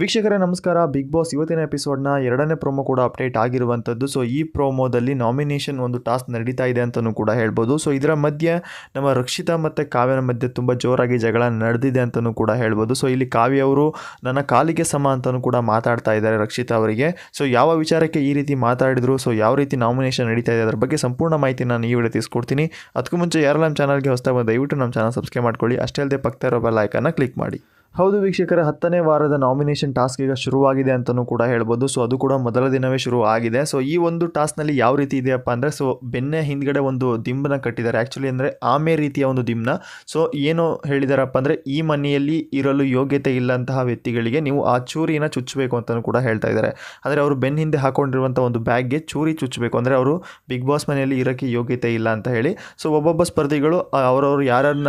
ವೀಕ್ಷಕರೇ, ನಮಸ್ಕಾರ. Big boss ಇವತ್ತಿನ ಎಪಿಸೋಡ್ನ ಎರಡನೇ ಪ್ರೊಮೋ ಕೂಡ ಅಪ್ಡೇಟ್ ಆಗಿರುವಂಥದ್ದು. ಸೊ ಈ ಪ್ರೊಮೋದಲ್ಲಿ ನಾಮಿನೇಷನ್ ಒಂದು ಟಾಸ್ಕ್ ನಡೀತಾ ಇದೆ ಅಂತಲೂ ಕೂಡ ಹೇಳ್ಬೋದು. ಸೊ ಇದರ ಮಧ್ಯೆ ನಮ್ಮ ರಕ್ಷಿತಾ ಮತ್ತು ಕಾವ್ಯನ ಮಧ್ಯೆ ತುಂಬ ಜೋರಾಗಿ ಜಗಳ ನಡೆದಿದೆ ಅಂತಲೂ ಕೂಡ ಹೇಳ್ಬೋದು. ಸೊ ಇಲ್ಲಿ ಕಾವ್ಯ ಅವರು ನನ್ನ ಕಾಲಿಗೆ ಸಮ ಅಂತಲೂ ಕೂಡ ಮಾತಾಡ್ತಾ ಇದ್ದಾರೆ ರಕ್ಷಿತಾ ಅವರಿಗೆ. ಸೊ ಯಾವ ವಿಚಾರಕ್ಕೆ ಈ ರೀತಿ ಮಾತಾಡಿದ್ರು? ಸೊ ಯಾವ ರೀತಿ ನಾಮಿನೇಷನ್ ನಡೀತಾ ಇದೆ? ಅದರ ಬಗ್ಗೆ ಸಂಪೂರ್ಣ ಮಾಹಿತಿ ನಾನು ಈ ವಿಡಿಯೋ ತಿಳಿಸ್ಕೊಡ್ತೀನಿ. ಅದಕ್ಕೂ ಮುಂಚೆ ಯಾರು ನಮ್ಮ ಚಾನಲ್ಗೆ ಹೊಸದಾಗಿ ಬಂದು ದಯವಿಟ್ಟು ನಮ್ಮ ಚಾನಲ್ ಸಬ್ಸ್ಕ್ರೈಬ್ ಮಾಡ್ಕೊಳ್ಳಿ. ಅಷ್ಟೇ ಅಲ್ಲದೆ ಪಕ್ಕ ಇರೋ ಬೆಲ್ ಐಕನ್ನ ಕ್ಲಿಕ್ ಮಾಡಿ. ಹೌದು ವೀಕ್ಷಕರ, ಹತ್ತನೇ ವಾರದ ನಾಮಿನೇಷನ್ ಟಾಸ್ಕ್ ಈಗ ಶುರುವಾಗಿದೆ ಅಂತಲೂ ಕೂಡ ಹೇಳ್ಬೋದು. ಸೊ ಅದು ಕೂಡ ಮೊದಲ ದಿನವೇ ಶುರು ಆಗಿದೆ. ಸೊ ಈ ಒಂದು ಟಾಸ್ಕ್ನಲ್ಲಿ ಯಾವ ರೀತಿ ಇದೆಯಪ್ಪ ಅಂದರೆ ಸೊ ಬೆನ್ನೆ ಹಿಂದ್ಗಡೆ ಒಂದು ದಿಂಬನ ಕಟ್ಟಿದ್ದಾರೆ. ಆ್ಯಕ್ಚುಲಿ ಅಂದರೆ, ಆಮೆ ರೀತಿಯ ಒಂದು ದಿಂಬನ ಸೊ ಏನು ಹೇಳಿದಾರಪ್ಪ ಅಂದರೆ, ಈ ಮನೆಯಲ್ಲಿ ಇರಲು ಯೋಗ್ಯತೆ ಇಲ್ಲಂತಹ ವ್ಯಕ್ತಿಗಳಿಗೆ ನೀವು ಆ ಚೂರಿನ ಚುಚ್ಚಬೇಕು ಅಂತಲೂ ಕೂಡ ಹೇಳ್ತಾ ಇದ್ದಾರೆ. ಅಂದರೆ, ಅವರು ಬೆನ್ನ ಹಿಂದೆ ಹಾಕೊಂಡಿರುವಂಥ ಒಂದು ಬ್ಯಾಗ್ಗೆ ಚೂರಿ ಚುಚ್ಚಬೇಕು. ಅಂದರೆ, ಅವರು ಬಿಗ್ ಬಾಸ್ ಮನೆಯಲ್ಲಿ ಇರೋಕ್ಕೆ ಯೋಗ್ಯತೆ ಇಲ್ಲ ಅಂತ ಹೇಳಿ. ಸೊ ಒಬ್ಬೊಬ್ಬ ಸ್ಪರ್ಧಿಗಳು ಅವರವರು ಯಾರನ್ನ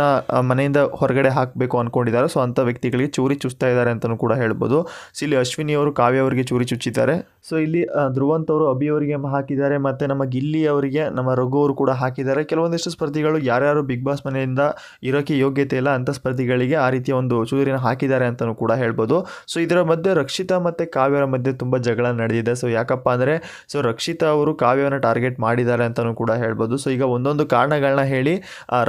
ಮನೆಯಿಂದ ಹೊರಗಡೆ ಹಾಕಬೇಕು ಅಂದ್ಕೊಂಡಿದ್ದಾರೆ ಸೊ ಅಂಥ ವ್ಯಕ್ತಿಗಳಿಗೆ ಚೂರಿ ಚುಚ್ತಾ ಇದ್ದಾರೆ ಅಂತಲೂ ಕೂಡ ಹೇಳ್ಬೋದು. ಸೊ ಇಲ್ಲಿ ಅಶ್ವಿನಿ ಅವರು ಕಾವ್ಯ ಅವರಿಗೆ ಚೂರಿ ಚುಚ್ಚಿದ್ದಾರೆ. ಸೊ ಇಲ್ಲಿ ಧ್ರುವಂತ್ ಅವರು ಅಭಿ ಅವರಿಗೆ ಹಾಕಿದ್ದಾರೆ ಮತ್ತು ನಮ್ಮ ಗಿಲ್ಲಿ ಅವರಿಗೆ ನಮ್ಮ ರಘು ಅವರು ಕೂಡ ಹಾಕಿದ್ದಾರೆ. ಕೆಲವೊಂದಿಷ್ಟು ಸ್ಪರ್ಧಿಗಳು ಯಾರ್ಯಾರು ಬಿಗ್ ಬಾಸ್ ಮನೆಯಿಂದ ಇರೋಕ್ಕೆ ಯೋಗ್ಯತೆ ಇಲ್ಲ ಅಂಥ ಸ್ಪರ್ಧಿಗಳಿಗೆ ಆ ರೀತಿಯ ಒಂದು ಚೂರಿನ ಹಾಕಿದ್ದಾರೆ ಅಂತಲೂ ಕೂಡ ಹೇಳ್ಬೋದು. ಸೊ ಇದರ ಮಧ್ಯೆ ರಕ್ಷಿತಾ ಮತ್ತು ಕಾವ್ಯರ ಮಧ್ಯೆ ತುಂಬ ಜಗಳ ನಡೆದಿದೆ. ಸೊ ಯಾಕಪ್ಪ ಅಂದರೆ ಸೊ ರಕ್ಷಿತಾ ಅವರು ಕಾವ್ಯವನ್ನು ಟಾರ್ಗೆಟ್ ಮಾಡಿದ್ದಾರೆ ಅಂತಲೂ ಕೂಡ ಹೇಳ್ಬೋದು. ಸೊ ಈಗ ಒಂದೊಂದು ಕಾರಣಗಳನ್ನ ಹೇಳಿ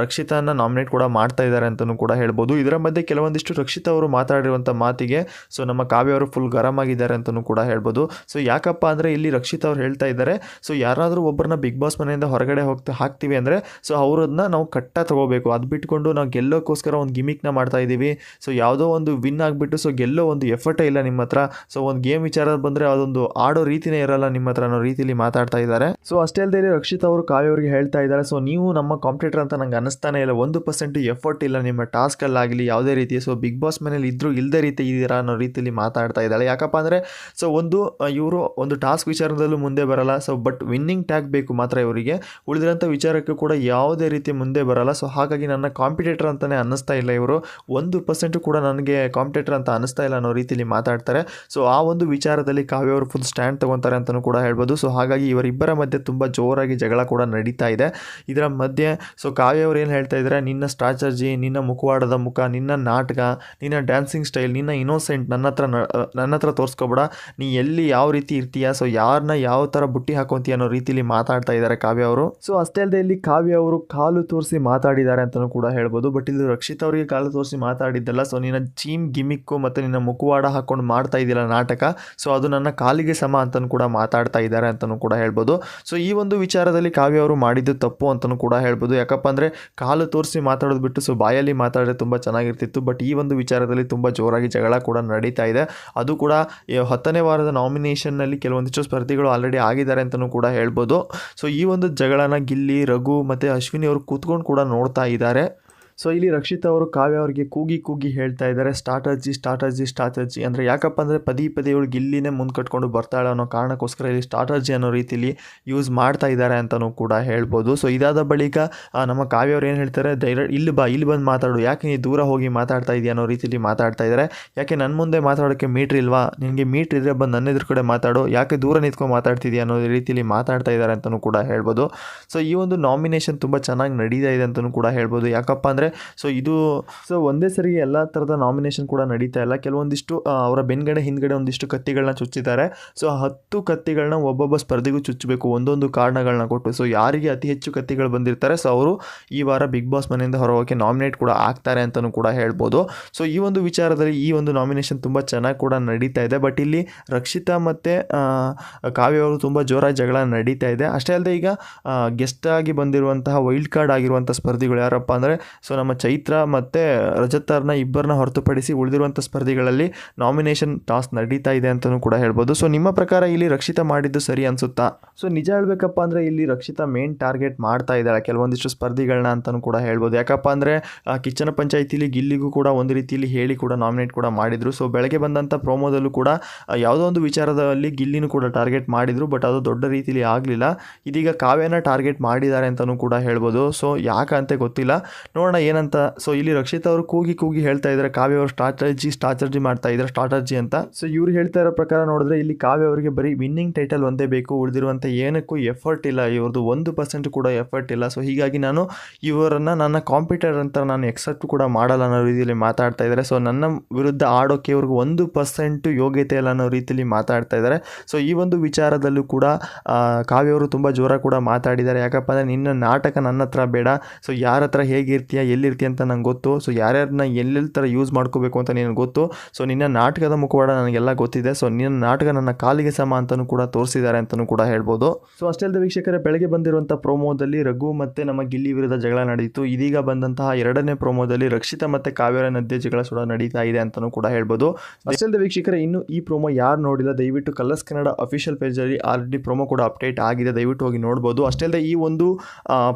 ರಕ್ಷಿತಾನ ನಾಮಿನೇಟ್ ಕೂಡ ಮಾಡ್ತಾ ಇದ್ದಾರೆ ಅಂತಲೂ ಕೂಡ ಹೇಳ್ಬೋದು. ಇದರ ಮಧ್ಯೆ ಕೆಲವೊಂದಿಷ್ಟು ರಕ್ಷಿತಾ ಅವರು ಮಾತಾಡಿರುವಂಥ ಮಾತಿಗೆ ಸೊ ನಮ್ಮ ಕಾವ್ಯ ಅವರು ಫುಲ್ ಗರಂ ಆಗಿದ್ದಾರೆ ಅಂತಲೂ ಕೂಡ ಹೇಳ್ಬೋದು. ಸೊ ಯಾಕಪ್ಪ ಅಂದರೆ ಇಲ್ಲಿ ರಕ್ಷಿತ್ ಅವ್ರು ಹೇಳ್ತಾ ಇದ್ದಾರೆ ಸೊ ಯಾರಾದರೂ ಒಬ್ಬರನ್ನ ಬಿಗ್ ಬಾಸ್ ಮನೆಯಿಂದ ಹೊರಗಡೆ ಹೋಗ್ತಾ ಹಾಕ್ತೀವಿ ಅಂದರೆ ಸೊ ಅವ್ರನ್ನ ನಾವು ಕಟ್ಟ ತಗೋಬೇಕು. ಅದು ಬಿಟ್ಕೊಂಡು ನಾವು ಗೆಲ್ಲೋಕ್ಕೋಸ್ಕರ ಒಂದು ಗಿಮಿಕ್ನ ಮಾಡ್ತಾ ಇದ್ದೀವಿ ಸೊ ಯಾವುದೋ ಒಂದು ವಿನ್ ಆಗಿಬಿಟ್ಟು ಸೊ ಗೆಲ್ಲೋ ಒಂದು ಎಫರ್ಟೇ ಇಲ್ಲ ನಿಮ್ಮ ಹತ್ರ. ಸೊ ಒಂದು ಗೇಮ್ ವಿಚಾರ ಬಂದರೆ ಅದೊಂದು ಆಡೋ ರೀತಿನೇ ಇರಲ್ಲ ನಿಮ್ಮ ಹತ್ರ ಅನ್ನೋ ರೀತಿಲಿ ಮಾತಾಡ್ತಾ ಇದ್ದಾರೆ. ಸೊ ಅಷ್ಟೇ ಅಲ್ಲದೆ ರಕ್ಷಿತ್ ಅವರು ಕಾವ್ಯ ಅವರಿಗೆ ಹೇಳ್ತಾ ಇದ್ದಾರೆ. ಸೊ ನೀವು ನಮ್ಮ ಕಾಂಪಿಟೇಟರ್ ಅಂತ ನಂಗೆ ಅನಿಸ್ತಾನೆ ಇಲ್ಲ. ಒಂದು ಪರ್ಸೆಂಟ್ ಎಫರ್ಟ್ ಇಲ್ಲ ನಿಮ್ಮ ಟಾಸ್ಕಲ್ಲಾಗಲಿ ಯಾವುದೇ ರೀತಿ. ಸೊ ಬಿಗ್ ಬಾಸ್ ಮನೇಲಿ ಇದ್ರೂ ಇಲ್ಲದೇ ರೀತಿ ಇದ್ದೀರಾ ಅನ್ನೋ ರೀತಿಯಲ್ಲಿ ಮಾತಾಡ್ತಾ ಇದ್ದಾಳೆ. ಯಾಕಪ್ಪ ಅಂದರೆ ಸೊ ಒಂದು ಇವರು ಒಂದು ಟಾಸ್ಕ್ ವಿಚಾರದಲ್ಲೂ ಮುಂದೆ ಬರಲ್ಲ. ಸೊ ಬಟ್ ವಿನ್ನಿಂಗ್ ಟ್ಯಾಗ್ ಬೇಕು ಮಾತ್ರ ಇವರಿಗೆ. ಉಳಿದಿರೋಂಥ ವಿಚಾರಕ್ಕೆ ಕೂಡ ಯಾವುದೇ ರೀತಿ ಮುಂದೆ ಬರಲ್ಲ. ಸೊ ಹಾಗಾಗಿ ನನ್ನ ಕಾಂಪಿಟೇಟರ್ ಅಂತಲೇ ಅನ್ನಿಸ್ತಾ ಇಲ್ಲ ಇವರು. ಒಂದು ಪರ್ಸೆಂಟು ಕೂಡ ನನಗೆ ಕಾಂಪಿಟೇಟರ್ ಅಂತ ಅನ್ನಿಸ್ತಾ ಇಲ್ಲ ಅನ್ನೋ ರೀತಿಯಲ್ಲಿ ಮಾತಾಡ್ತಾರೆ. ಸೊ ಆ ಒಂದು ವಿಚಾರದಲ್ಲಿ ಕಾವ್ಯ ಅವರು ಫುಲ್ ಸ್ಟ್ಯಾಂಡ್ ತೊಗೊತಾರೆ ಅಂತಲೂ ಕೂಡ ಹೇಳ್ಬೋದು. ಸೊ ಹಾಗಾಗಿ ಇವರಿಬ್ಬರ ಮಧ್ಯೆ ತುಂಬ ಜೋರಾಗಿ ಜಗಳ ಕೂಡ ನಡೀತಾ ಇದೆ. ಇದರ ಮಧ್ಯೆ ಸೊ ಕಾವ್ಯ ಅವರು ಏನು ಹೇಳ್ತಾ ಇದ್ದಾರೆ? ನಿನ್ನ ಸ್ಟ್ರಾಟಜಿ ನಿನ್ನ ಮುಖವಾಡದ ಮುಖ, ನಿನ್ನ ನಾಟಕ, ನಿನ್ನ ಡ್ಯಾನ್ಸಿಂಗ್ ಸ್ಟೈಲ್ ನಿನ್ನ ಇನೋಸೆಂಟ್ ನನ್ನ ಹತ್ರ ನನ್ನ ಹತ್ರ ತೋರಿಸ್ಕೊಬೇಡ. ನೀ ಎಲ್ಲಿ ಯಾವ ರೀತಿ ಇರ್ತೀಯಾ? ಸೊ ಯಾರನ್ನ ಯಾವ ಥರ ಬುಟ್ಟಿ ಹಾಕೊಂತೀಯ ಅನ್ನೋ ರೀತಿಲಿ ಮಾತಾಡ್ತಾ ಇದ್ದಾರೆ ಕಾವ್ಯ ಅವರು. ಸೊ ಅಷ್ಟೇ ಅಲ್ಲದೆ ಇಲ್ಲಿ ಕಾವ್ಯ ಅವರು ಕಾಲು ತೋರಿಸಿ ಮಾತಾಡಿದ್ದಾರೆ ಅಂತಲೂ ಕೂಡ ಹೇಳ್ಬೋದು. ಬಟ್ ಇಲ್ಲಿ ರಕ್ಷಿತ್ ಅವರಿಗೆ ಕಾಲು ತೋರಿಸಿ ಮಾತಾಡಿದ್ದಲ್ಲ ಸೊ ನಿನ್ನ ಚೀಮ್ ಗಿಮಿಕ್ಕು ಮತ್ತು ನಿನ್ನ ಮುಖವಾಡ ಹಾಕೊಂಡು ಮಾಡ್ತಾ ಇದ್ದಿಲ್ಲ ನಾಟಕ ಸೊ ಅದು ನನ್ನ ಕಾಲಿಗೆ ಸಮ ಅಂತಲೂ ಕೂಡ ಮಾತಾಡ್ತಾ ಇದ್ದಾರೆ ಅಂತಲೂ ಕೂಡ ಹೇಳ್ಬೋದು. ಸೊ ಈ ಒಂದು ವಿಚಾರದಲ್ಲಿ ಕಾವ್ಯ ಅವರು ಮಾಡಿದ್ದು ತಪ್ಪು ಅಂತಲೂ ಕೂಡ ಹೇಳ್ಬೋದು. ಯಾಕಪ್ಪ ಅಂದರೆ ಕಾಲು ತೋರಿಸಿ ಮಾತಾಡೋದು ಬಿಟ್ಟು ಸೊ ಬಾಯಲ್ಲಿ ಮಾತಾಡಿದ್ರೆ ತುಂಬ ಚೆನ್ನಾಗಿರ್ತಿತ್ತು. ಬಟ್ ಈ ಒಂದು ವಿಚಾರದಲ್ಲಿ ತುಂಬ ಜೋರಾಗಿ ಜಗಳ ಕೂಡ ನಡೀತಾ ಇದೆ. ಅದು ಕೂಡ ಹತ್ತನೇ ವಾರದ ನಾಮಿನೇಷನ್ನಲ್ಲಿ ಕೆಲವೊಂದಿಷ್ಟು ಸ್ಪರ್ಧಿಗಳು ಆಲ್ರೆಡಿ ಆಗಿದ್ದಾರೆ ಅಂತಲೂ ಕೂಡ ಹೇಳ್ಬೋದು. ಸೊ ಈ ಒಂದು ಜಗಳನ ಗಿಲ್ಲಿ, ರಘು ಮತ್ತು ಅಶ್ವಿನಿ ಅವರು ಕೂತ್ಕೊಂಡು ಕೂಡ ನೋಡ್ತಾ ಇದ್ದಾರೆ. ಸೊ ಇಲ್ಲಿ ರಕ್ಷಿತ್ ಅವರು ಕಾವ್ಯ ಅವರಿಗೆ ಕೂಗಿ ಕೂಗಿ ಹೇಳ್ತಾ ಇದ್ದಾರೆ, ಸ್ಟಾಟರ್ಜಿ ಸ್ಟಾಟರ್ಜಿ ಸ್ಟಾಟರ್ಜಿ. ಅಂದರೆ ಯಾಕಪ್ಪ ಅಂದರೆ ಪದೇ ಪದೇ ಇವಳು ಗಿಲ್ಲಿನೇ ಮುಂದೆ ಕಟ್ಕೊಂಡು ಬರ್ತಾಳೆ ಅನ್ನೋ ಕಾರಣಕ್ಕೋಸ್ಕರ ಇಲ್ಲಿ ಸ್ಟಾಟರ್ಜಿ ಅನ್ನೋ ರೀತಿಲಿ ಯೂಸ್ ಮಾಡ್ತಾ ಇದ್ದಾರೆ ಅಂತಲೂ ಕೂಡ ಹೇಳ್ಬೋದು. ಸೊ ಇದಾದ ಬಳಿಕ ನಮ್ಮ ಕಾವ್ಯ ಅವ್ರು ಏನು ಹೇಳ್ತಾರೆ ಡೈರೆಕ್ಟ್ ಇಲ್ಲಿ ಬಾ, ಇಲ್ಲಿ ಬಂದು ಮಾತಾಡು. ಯಾಕೆ ನೀ ದೂರ ಹೋಗಿ ಮಾತಾಡ್ತಾ ಇದೆಯಾ ಅನ್ನೋ ರೀತಿಲಿ ಮಾತಾಡ್ತಾ ಇದ್ದಾರೆ. ಯಾಕೆ ನನ್ನ ಮುಂದೆ ಮಾತಾಡೋಕ್ಕೆ ಮೀಟ್ರ್ ಇಲ್ವಾ? ನಿನಗೆ ಮೀಟ್ರ್ ಇದ್ರೆ ಬಂದು ನನ್ನ ಎದುರು ಕಡೆ ಮಾತಾಡು. ಯಾಕೆ ದೂರ ನಿಂತ್ಕೊಂಡು ಮಾತಾಡ್ತಿದ್ಯಾ ಅನ್ನೋ ರೀತಿಲಿ ಮಾತಾಡ್ತಾ ಇದ್ದಾರೆ ಅಂತಲೂ ಕೂಡ ಹೇಳ್ಬೋದು. ಸೊ ಈ ಒಂದು ನಾಮಿನೇಷನ್ ತುಂಬ ಚೆನ್ನಾಗಿ ನಡೀತಾ ಇದೆ ಅಂತಲೂ ಕೂಡ ಹೇಳ್ಬೋದು. ಯಾಕಪ್ಪ ಅಂದರೆ ಸೊ ಇದು ಸೊ ಒಂದೇ ಸರಿ ಎಲ್ಲ ಥರದ ನಾಮಿನೇಷನ್ ಕೂಡ ನಡೀತಾ ಇಲ್ಲ. ಕೆಲವೊಂದಿಷ್ಟು ಅವರ ಬೆನ್ಗಡೆ, ಹಿಂದ್ಗಡೆ ಒಂದಿಷ್ಟು ಕತ್ತಿಗಳನ್ನ ಚುಚ್ಚಿದ್ದಾರೆ. ಸೊ ಹತ್ತು ಕತ್ತಿಗಳನ್ನ ಒಬ್ಬೊಬ್ಬ ಸ್ಪರ್ಧೆಗೂ ಚುಚ್ಚಬೇಕು. ಒಂದೊಂದು ಕಾರಣಗಳನ್ನ ಕೊಟ್ಟು. ಸೊ ಯಾರಿಗೆ ಅತಿ ಹೆಚ್ಚು ಕತ್ತಿಗಳು ಬಂದಿರ್ತಾರೆ? ಸೊ ಅವರು ಈ ವಾರ ಬಿಗ್ ಬಾಸ್ ಮನೆಯಿಂದ ಹೊರಗೋಕೆ ನಾಮಿನೇಟ್ ಕೂಡ ಆಗ್ತಾರೆ ಅಂತಲೂ ಕೂಡ ಹೇಳ್ಬೋದು. ಸೊ ಈ ಒಂದು ವಿಚಾರದಲ್ಲಿ ಈ ಒಂದು ನಾಮಿನೇಷನ್ ತುಂಬ ಚೆನ್ನಾಗಿ ಕೂಡ ನಡೀತಾ ಇದೆ. ಬಟ್ ಇಲ್ಲಿ ರಕ್ಷಿತಾ ಮತ್ತು ಕಾವ್ಯ ಅವರು ತುಂಬ ಜೋರಾಗಿ ಜಗಳ ನಡೀತಾ ಇದೆ. ಅಷ್ಟೇ ಅಲ್ಲದೆ ಈಗ ಗೆಸ್ಟ್ ಆಗಿ ಬಂದಿರುವಂತಹ ವೈಲ್ಡ್ ಕಾರ್ಡ್ ಆಗಿರುವಂಥ ಸ್ಪರ್ಧಿಗಳು ಯಾರಪ್ಪ ಅಂದರೆ ಸೊ ನಮ್ಮ ಚೈತ್ರ ಮತ್ತು ರಜತರ್ನ ಇಬ್ಬರನ್ನ ಹೊರತುಪಡಿಸಿ ಉಳಿದಿರುವಂಥ ಸ್ಪರ್ಧಿಗಳಲ್ಲಿ ನಾಮಿನೇಷನ್ ಟಾಸ್ ನಡೀತಾ ಇದೆ ಅಂತಲೂ ಕೂಡ ಹೇಳ್ಬೋದು. ಸೊ ನಿಮ್ಮ ಪ್ರಕಾರ ಇಲ್ಲಿ ರಕ್ಷಿತಾ ಮಾಡಿದ್ದು ಸರಿ ಅನಿಸುತ್ತಾ? ಸೊ ನಿಜ ಹೇಳಬೇಕಪ್ಪ ಅಂದರೆ ಇಲ್ಲಿ ರಕ್ಷಿತಾ ಮೇನ್ ಟಾರ್ಗೆಟ್ ಮಾಡ್ತಾ ಇದ್ದಾಳೆ. ಕೆಲವೊಂದಿಷ್ಟು ಸ್ಪರ್ಧಿಗಳನ್ನ ಅಂತಲೂ ಕೂಡ ಹೇಳ್ಬೋದು. ಯಾಕಪ್ಪ ಅಂದರೆ ಕಿಚ್ಚನ ಪಂಚಾಯಿತಿಲಿ ಗಿಲ್ಲಿಗೂ ಕೂಡ ಒಂದು ರೀತಿಯಲ್ಲಿ ಹೇಳಿ ಕೂಡ ನಾಮಿನೇಟ್ ಕೂಡ ಮಾಡಿದರು. ಸೊ ಬೆಳಗ್ಗೆ ಬಂದಂಥ ಪ್ರೋಮೋದಲ್ಲೂ ಕೂಡ ಯಾವುದೋ ಒಂದು ವಿಚಾರದಲ್ಲಿ ಗಿಲ್ಲಿನೂ ಕೂಡ ಟಾರ್ಗೆಟ್ ಮಾಡಿದರು. ಬಟ್ ಅದು ದೊಡ್ಡ ರೀತಿಯಲ್ಲಿ ಆಗಲಿಲ್ಲ. ಇದೀಗ ಕಾವ್ಯನ ಟಾರ್ಗೆಟ್ ಮಾಡಿದ್ದಾರೆ ಅಂತಲೂ ಕೂಡ ಹೇಳ್ಬೋದು. ಸೊ ಯಾಕಂತೆ ಗೊತ್ತಿಲ್ಲ. ನೋಡೋಣ ಏನಂತ ಸೊ ಇಲ್ಲಿ ರಕ್ಷಿತ್ ಅವರು ಕೂಗಿ ಕೂಗಿ ಹೇಳ್ತಾ ಇದ್ದಾರೆ ಕಾವ್ಯ ಅವರು ಸ್ಟ್ರಾಟಜಿ ಸ್ಟ್ರಾಟಜಿ ಮಾಡ್ತಾ ಇದ್ದಾರೆ ಸ್ಟ್ರಾಟಜಿ ಅಂತ. ಸೊ ಇವ್ರು ಹೇಳ್ತಾ ಇರೋ ಪ್ರಕಾರ ನೋಡಿದ್ರೆ ಇಲ್ಲಿ ಕಾವ್ಯ ಅವರಿಗೆ ಬರೀ ವಿನ್ನಿಂಗ್ ಟೈಟಲ್ ಒಂದೇ ಬೇಕು ಉಳಿದಿರುವಂಥ ಏನಕ್ಕೂ ಎಫರ್ಟ್ ಇಲ್ಲ ಇವ್ರದ್ದು ಒಂದು ಪರ್ಸೆಂಟ್ ಕೂಡ ಎಫರ್ಟ್ ಇಲ್ಲ. ಸೊ ಹೀಗಾಗಿ ನಾನು ಇವರನ್ನು, ನನ್ನ ಕಾಂಪಿಟೇಟರ್ ಅಂತ ನಾನು ಎಕ್ಸೆಪ್ಟ್ ಕೂಡ ಮಾಡಲ್ಲ ಅನ್ನೋ ರೀತಿಯಲ್ಲಿ ಮಾತಾಡ್ತಾ ಇದ್ದಾರೆ ಸೊ ನನ್ನ ವಿರುದ್ಧ ಆಡೋಕೆ ಇವ್ರಿಗೆ ಒಂದು ಪರ್ಸೆಂಟು ಯೋಗ್ಯತೆ ಇಲ್ಲ ಅನ್ನೋ ರೀತಿಯಲ್ಲಿ ಮಾತಾಡ್ತಾ ಇದ್ದಾರೆ ಸೊ ಈ ಒಂದು ವಿಚಾರದಲ್ಲೂ ಕೂಡ ಕಾವ್ಯವರು ತುಂಬ ಜೋರ ಕೂಡ ಮಾತಾಡಿದ್ದಾರೆ. ಯಾಕಪ್ಪ ಅಂದರೆ ನಿನ್ನ ನಾಟಕ ನನ್ನ ಹತ್ರ ಬೇಡ. ಸೊ ಯಾರ ಹತ್ರ ಹೇಗಿರ್ತೀಯ ಎಲ್ಲಿರ್ತೀಯ ಅಂತ ನಂಗೆ ಗೊತ್ತು. ಸೊ ಯಾರ್ಯಾರನ್ನ ಎಲ್ಲೆಲ್ಲಿ ಥರ ಯೂಸ್ ಮಾಡ್ಕೋಬೇಕು ಅಂತ ನಿನಗೆ ಗೊತ್ತು. ಸೊ ನಿನ್ನ ನಾಟಕದ ಮುಖವಾಡ ನನಗೆಲ್ಲ ಗೊತ್ತಿದೆ. ಸೊ ನಿನ್ನ ನಾಟಕ ನನ್ನ ಕಾಲಿಗೆ ಸಮ ಅಂತಲೂ ಕೂಡ ತೋರಿಸಿದ್ದಾರೆ ಅಂತಲೂ ಕೂಡ ಹೇಳ್ಬೋದು. ಸೊ ಅಷ್ಟೇ ಅಲ್ಲದೆ ವೀಕ್ಷಕರೇ, ಬೆಳಗ್ಗೆ ಬಂದಿರುವಂಥ ಪ್ರೋಮೋದಲ್ಲಿ ರಘು ಮತ್ತು ನಮ್ಮ ಗಿಲ್ಲಿ ವಿರುದ್ಧ ಜಗಳ ನಡೆಯಿತು ಇದೀಗ ಬಂದಂತಹ ಎರಡನೇ ಪ್ರೋಮೋದಲ್ಲಿ ರಕ್ಷಿತ ಮತ್ತು ಕಾವ್ಯರ ನದ್ಯ ಜಗಳ ಸುಡ ನಡೀತಾ ಇದೆ ಅಂತಲೂ ಕೂಡ ಹೇಳ್ಬೋದು. ಅಷ್ಟೇ ವೀಕ್ಷಕರೇ, ಇನ್ನು ಈ ಪ್ರೋಮೋ ಯಾರು ನೋಡಿಲ್ಲ, ದಯವಿಟ್ಟು ಕಲರ್ಸ್ ಕನ್ನಡ ಅಫಿಷಿಯಲ್ ಪೇಜಲ್ಲಿ ಆಲ್ರೆಡಿ ಪ್ರೋಮೋ ಕೂಡ ಅಪ್ಡೇಟ್ ಆಗಿದೆ. ದಯವಿಟ್ಟು ಹೋಗಿ ನೋಡ್ಬೋದು. ಅಷ್ಟೇ ಈ ಒಂದು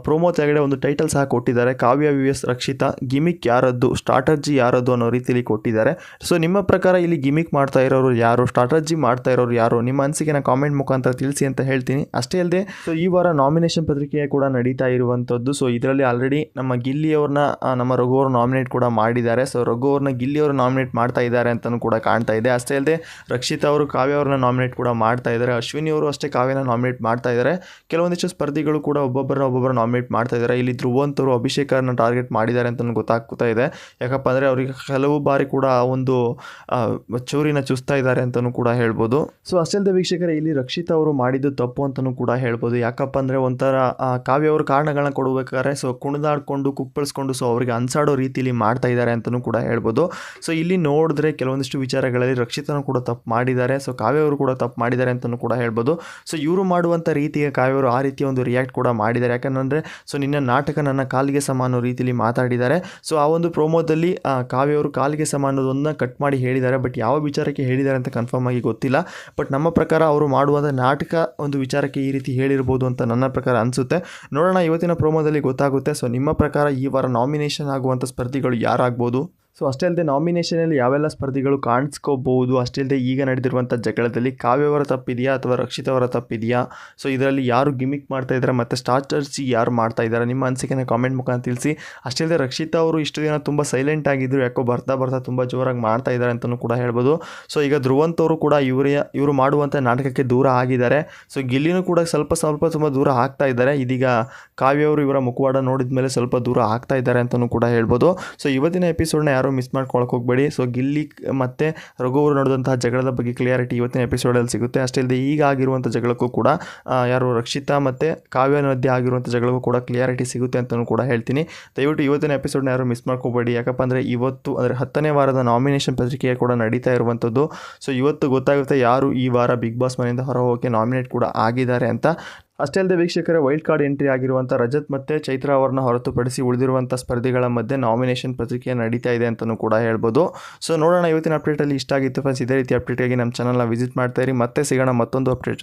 ಪ್ರೋಮೋ ತೆಗಡೆ ಒಂದು ಟೈಟಲ್ ಸಹ ಕೊಟ್ಟಿದ್ದಾರೆ. Kavya V S Rakshita gimmick ಯಾರದ್ದು, ಸ್ಟ್ರಾಟಜಿ ಯಾರದ್ದು ಅನ್ನೋ ರೀತಿಯಲ್ಲಿ ಕೊಟ್ಟಿದ್ದಾರೆ. ಸೊ ನಿಮ್ಮ ಪ್ರಕಾರ ಇಲ್ಲಿ ಗಿಮಿಕ್ ಮಾಡ್ತಾ ಇರೋರು ಯಾರು, ಸ್ಟ್ರಾಟಜಿ ಮಾಡ್ತಾ ಇರೋರು ಯಾರು? ನಿಮ್ಮ ಅನಿಸಿಕೆನ ಕಾಮೆಂಟ್ ಮುಖಾಂತರ ತಿಳಿಸಿ ಅಂತ ಹೇಳ್ತೀನಿ. ಅಷ್ಟೇ ಅಲ್ಲದೆ ಸೊ ಈ ವಾರ ನಾಮಿನೇಷನ್ ಪತ್ರಿಕೆ ಕೂಡ ನಡೀತಾ ಇರುವಂಥದ್ದು. ಸೊ ಇದರಲ್ಲಿ ಆಲ್ರೆಡಿ ನಮ್ಮ ಗಿಲ್ಲಿ ಅವ್ರನ್ನ ನಮ್ಮ ರಘು ಅವರು ನಾಮಿನೇಟ್ ಕೂಡ ಮಾಡಿದ್ದಾರೆ. ಸೊ ರಘು ಅವ್ರನ್ನ ಗಿಲ್ಲಿ ಅವರು ನಾಮಿನೇಟ್ ಮಾಡ್ತಾ ಇದ್ದಾರೆ ಅಂತಲೂ ಕೂಡ ಕಾಣ್ತಾ ಇದೆ. ಅಷ್ಟೇ ಅಲ್ಲದೆ ರಕ್ಷಿತಾ ಅವರು ಕಾವ್ಯ ಅವ್ರನ್ನ ನಾಮಿನೇಟ್ ಕೂಡ ಮಾಡ್ತಾ ಇದ್ದಾರೆ. ಅಶ್ವಿನಿ ಅವರು ಅಷ್ಟೇ ಕಾವ್ಯನ ನಾಮಿನೇಟ್ ಮಾಡ್ತಾ ಇದ್ದಾರೆ. ಕೆಲವೊಂದಿಷ್ಟು ಸ್ಪರ್ಧಿಗಳು ಕೂಡ ಒಬ್ಬೊಬ್ಬರನ್ನ ಒಬ್ಬೊಬ್ಬರು ನಾಮಿನೇಟ್ ಮಾಡ್ತಾ ಇದ್ದಾರೆ. ಇಲ್ಲಿ ಧ್ರುವಂತ್ ಅವರು ಅಭಿಷೇಕರನ್ನ ಟಾರ್ಗೆಟ್ ಮಾಡಿದ್ದಾರೆ ಅಂತ ಗೊತ್ತಾಗ್ತಾ ಇದೆ. ಯಾಕಪ್ಪ ಅಂದರೆ ಅವರಿಗೆ ಕೆಲವು ಬಾರಿ ಕೂಡ ಆ ಒಂದು ಚೌರಿನ ಚುಸ್ತಾ ಇದ್ದಾರೆ ಅಂತಲೂ ಕೂಡ ಹೇಳ್ಬೋದು. ಸೊ ಅಷ್ಟಲ್ಲದೆ ವೀಕ್ಷಕರೇ, ಇಲ್ಲಿ ರಕ್ಷಿತ್ ಅವರು ಮಾಡಿದ್ದು ತಪ್ಪು ಅಂತಲೂ ಕೂಡ ಹೇಳ್ಬೋದು. ಯಾಕಪ್ಪ ಅಂದರೆ ಒಂಥರ ಕಾವ್ಯ ಅವರು ಕಾರಣಗಳನ್ನ ಕೊಡಬೇಕಾದ್ರೆ ಸೊ ಕುಣಿದಾಡ್ಕೊಂಡು ಕುಪ್ಪಳಿಸ್ಕೊಂಡು ಸೊ ಅವರಿಗೆ ಅನ್ಸಾಡೋ ರೀತಿಯಲ್ಲಿ ಮಾಡ್ತಾ ಇದ್ದಾರೆ ಅಂತಲೂ ಕೂಡ ಹೇಳ್ಬೋದು. ಸೊ ಇಲ್ಲಿ ನೋಡಿದ್ರೆ ಕೆಲವೊಂದಿಷ್ಟು ವಿಚಾರಗಳಲ್ಲಿ ರಕ್ಷಿತನೂ ಕೂಡ ತಪ್ಪು ಮಾಡಿದ್ದಾರೆ. ಸೊ ಕಾವ್ಯ ಅವರು ಕೂಡ ತಪ್ಪು ಮಾಡಿದ್ದಾರೆ ಅಂತಲೂ ಕೂಡ ಹೇಳ್ಬೋದು. ಸೊ ಇವರು ಮಾಡುವಂಥ ರೀತಿಯ ಕಾವ್ಯ ಅವರು ಆ ರೀತಿಯ ಒಂದು ರಿಯಾಕ್ಟ್ ಕೂಡ ಮಾಡಿದ್ದಾರೆ. ಯಾಕಂದರೆ ಸೊ ನಿನ್ನ ನಾಟಕ ನನ್ನ ಕಾಲಿಗೆ ಸಮಾನ ರೀತಿಯಲ್ಲಿ ಮಾತಾಡಿದ್ದಾರೆ. ಸೊ ಆ ಒಂದು ಪ್ರೋಮೋದಲ್ಲಿ ಆ, ಕಾವ್ಯ ಅವರು ಕಾಲಿಗೆ ಸಮ ಅನ್ನೋದನ್ನ ಕಟ್ ಮಾಡಿ ಹೇಳಿದ್ದಾರೆ. ಬಟ್ ಯಾವ ವಿಚಾರಕ್ಕೆ ಹೇಳಿದ್ದಾರೆ ಅಂತ ಕನ್ಫರ್ಮ್ ಆಗಿ ಗೊತ್ತಿಲ್ಲ. ಬಟ್ ನಮ್ಮ ಪ್ರಕಾರ ಅವರು ಮಾಡುವಂಥ ನಾಟಕ ಒಂದು ವಿಚಾರಕ್ಕೆ ಈ ರೀತಿ ಹೇಳಿರ್ಬೋದು ಅಂತ ನನ್ನ ಪ್ರಕಾರ ಅನಿಸುತ್ತೆ. ನೋಡೋಣ ಇವತ್ತಿನ ಪ್ರೋಮೋದಲ್ಲಿ ಗೊತ್ತಾಗುತ್ತೆ. ಸೊ ನಿಮ್ಮ ಪ್ರಕಾರ ಈ ವಾರ ನಾಮಿನೇಷನ್ ಆಗುವಂಥ ಸ್ಪರ್ಧಿಗಳು ಯಾರಾಗ್ಬೋದು? ಸೊ ಅಷ್ಟೇ ಅಲ್ಲದೆ ನಾಮಿನೇಷನಲ್ಲಿ ಯಾವೆಲ್ಲ ಸ್ಪರ್ಧಿಗಳು ಕಾಣಿಸ್ಕೋಬಹುದು, ಅಷ್ಟೇ ಅಲ್ಲದೆ ಈಗ ನಡೆದಿರುವಂಥ ಜಗಳದಲ್ಲಿ ಕಾವ್ಯವರ ತಪ್ಪಿದೆಯಾ ಅಥವಾ ರಕ್ಷಿತವರ ತಪ್ಪಿದೆಯಾ ಸೊ ಇದರಲ್ಲಿ ಯಾರು ಗಿಮಿಕ್ ಮಾಡ್ತಾ ಇದ್ದಾರೆ ಮತ್ತು ಸ್ಟಾರ್ಟರ್ಸ್ ಯಾರು ಮಾಡ್ತಾ ಇದ್ದಾರೆ? ನಿಮ್ಮ ಅನಿಸಿಕೆನ ಕಾಮೆಂಟ್ ಮುಖಾಂತರ ತಿಳಿಸಿ. ಅಷ್ಟೇ ಅಲ್ಲದೆ ರಕ್ಷಿತಾ ಅವರು ಇಷ್ಟು ದಿನ ತುಂಬ ಸೈಲೆಂಟ್ ಆಗಿದ್ದರು ಯಾಕೋ ಬರ್ತಾ ಬರ್ತಾ ತುಂಬ ಜೋರಾಗಿ ಮಾಡ್ತಾ ಇದ್ದಾರೆ ಅಂತಲೂ ಕೂಡ ಹೇಳ್ಬೋದು. ಸೊ ಈಗ ಧ್ರುವಂತ್ ಅವರು ಕೂಡ ಇವರೇ, ಇವರು ಮಾಡುವಂಥ ನಾಟಕಕ್ಕೆ ದೂರ ಆಗಿದ್ದಾರೆ. ಸೊ ಗಿಲ್ಲಿನೂ ಕೂಡ ಸ್ವಲ್ಪ ಸ್ವಲ್ಪ ತುಂಬ ದೂರ ಆಗ್ತಾ ಇದ್ದಾರೆ. ಇದೀಗ ಕಾವ್ಯ ಅವರು ಇವರ ಮುಖವಾಡ ನೋಡಿದ ಮೇಲೆ ಸ್ವಲ್ಪ ದೂರ ಆಗ್ತಾ ಇದ್ದಾರೆ ಅಂತಲೂ ಕೂಡ ಹೇಳ್ಬೋದು. ಸೊ ಇವತ್ತಿನ ಎಪಿಸೋಡ್ನ ಯಾರು ಮಿಸ್ ಮಾಡ್ಕೊಳಕ್ಕೆ ಹೋಗಬೇಡಿ. ಸೊ ಗಿಲ್ಲಿ ಮತ್ತು ರಘುವರು ನಡೆದಂತಹ ಜಗಳದ ಬಗ್ಗೆ ಕ್ಲಿಯಾರಿಟಿ ಇವತ್ತಿನ ಎಪಿಸೋಡಲ್ಲಿ ಸಿಗುತ್ತೆ. ಅಷ್ಟೇ ಇಲ್ಲದೆ ಈಗ ಆಗಿರುವಂಥ ಜಗಳಕ್ಕೂ ಕೂಡ ಯಾರು ರಕ್ಷಿತಾ ಮತ್ತು ಕಾವ್ಯ ಮಧ್ಯೆ ಆಗಿರುವಂಥ ಜಗಳಕ್ಕೂ ಕೂಡ ಕ್ಲಿಯಾರಿಟಿ ಸಿಗುತ್ತೆ ಅಂತಲೂ ಕೂಡ ಹೇಳ್ತೀನಿ. ದಯವಿಟ್ಟು ಇವತ್ತಿನ ಎಪಿಸೋಡ್ನ ಯಾರು ಮಿಸ್ ಮಾಡ್ಕೋಬೇಡಿ. ಯಾಕಪ್ಪ ಅಂದರೆ ಇವತ್ತು, ಅಂದರೆ ಹತ್ತನೇ ವಾರದ ನಾಮಿನೇಷನ್ ಪತ್ರಿಕೆಯ ಕೂಡ ನಡೀತಾ ಇರುವಂಥದ್ದು ಸೊ ಇವತ್ತು ಗೊತ್ತಾಗುತ್ತೆ ಯಾರು ಈ ವಾರ ಬಿಗ್ ಬಾಸ್ ಮನೆಯಿಂದ ಹೊರ ಹೋಗೋಕ್ಕೆ ನಾಮಿನೇಟ್ ಕೂಡ ಆಗಿದ್ದಾರೆ ಅಂತ. ಅಷ್ಟೇ ಅಲ್ಲದೆ ವೀಕ್ಷಕರ, ವೈಲ್ಡ್ ಕಾರ್ಡ್ ಎಂಟ್ರಿ ಆಗಿರುವಂಥ ರಜತ್ ಮತ್ತು ಚೈತ್ರ ಅವರನ್ನ ಹೊರತುಪಡಿಸಿ ಉಳಿದಿರುವಂಥ ಸ್ಪರ್ಧಿಗಳ ಮಧ್ಯೆ ನಾಮಿನೇಷನ್ ಪ್ರಕ್ರಿಯೆ ನಡೀತಾ ಇದೆ ಅಂತಲೂ ಕೂಡ ಹೇಳ್ಬೋದು. ಸೊ ನೋಡೋಣ ಇವತ್ತಿನ ಅಪ್ಡೇಟಲ್ಲಿ ಇಷ್ಟ ಆಗಿತ್ತು ಫ್ರೆಂಡ್ಸ್ ಇದೇ ರೀತಿ ಅಪ್ಡೇಟಾಗಿ ನಮ್ಮ ಚಾನಲ್ನ ವಿಸಿಟ್ ಮಾಡ್ತಾ ಇರಿ. ಮತ್ತೆ ಸಿಗೋಣ ಮತ್ತೊಂದು ಅಪ್ಡೇಟ್